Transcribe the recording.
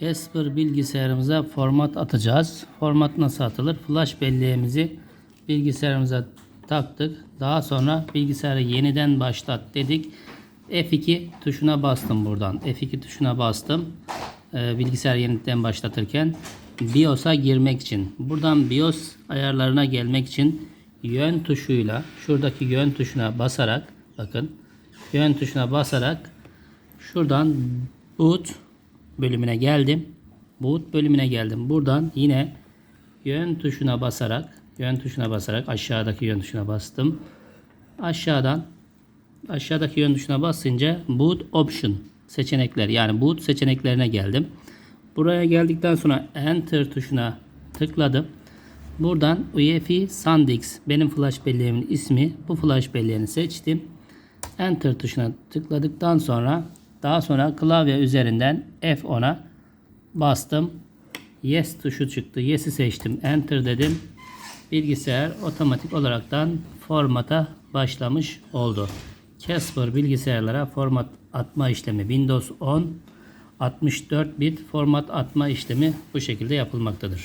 Casper bilgisayarımıza format atacağız. Format nasıl atılır? Flash belleğimizi bilgisayarımıza taktık. Daha sonra bilgisayarı yeniden başlat dedik. F2 tuşuna bastım buradan. F2 tuşuna bastım. Ee, bilgisayar yeniden başlatırken BIOS'a girmek için. Buradan BIOS ayarlarına gelmek için yön tuşuyla şuradaki yön tuşuna basarak bakın yön tuşuna basarak şuradan boot bölümüne geldim. Boot bölümüne geldim. Buradan yine yön tuşuna basarak yön tuşuna basarak aşağıdaki yön tuşuna bastım. Aşağıdan aşağıdaki yön tuşuna basınca boot option seçenekler yani boot seçeneklerine geldim. Buraya geldikten sonra enter tuşuna tıkladım. Buradan UEFI SanDisk benim flash belleğimin ismi. Bu flash belleğini seçtim. Enter tuşuna tıkladıktan sonra daha sonra klavye üzerinden F10'a bastım. Yes tuşu çıktı. Yes'i seçtim. Enter dedim. Bilgisayar otomatik olaraktan formata başlamış oldu. Casper bilgisayarlara format atma işlemi Windows 10 64 bit format atma işlemi bu şekilde yapılmaktadır.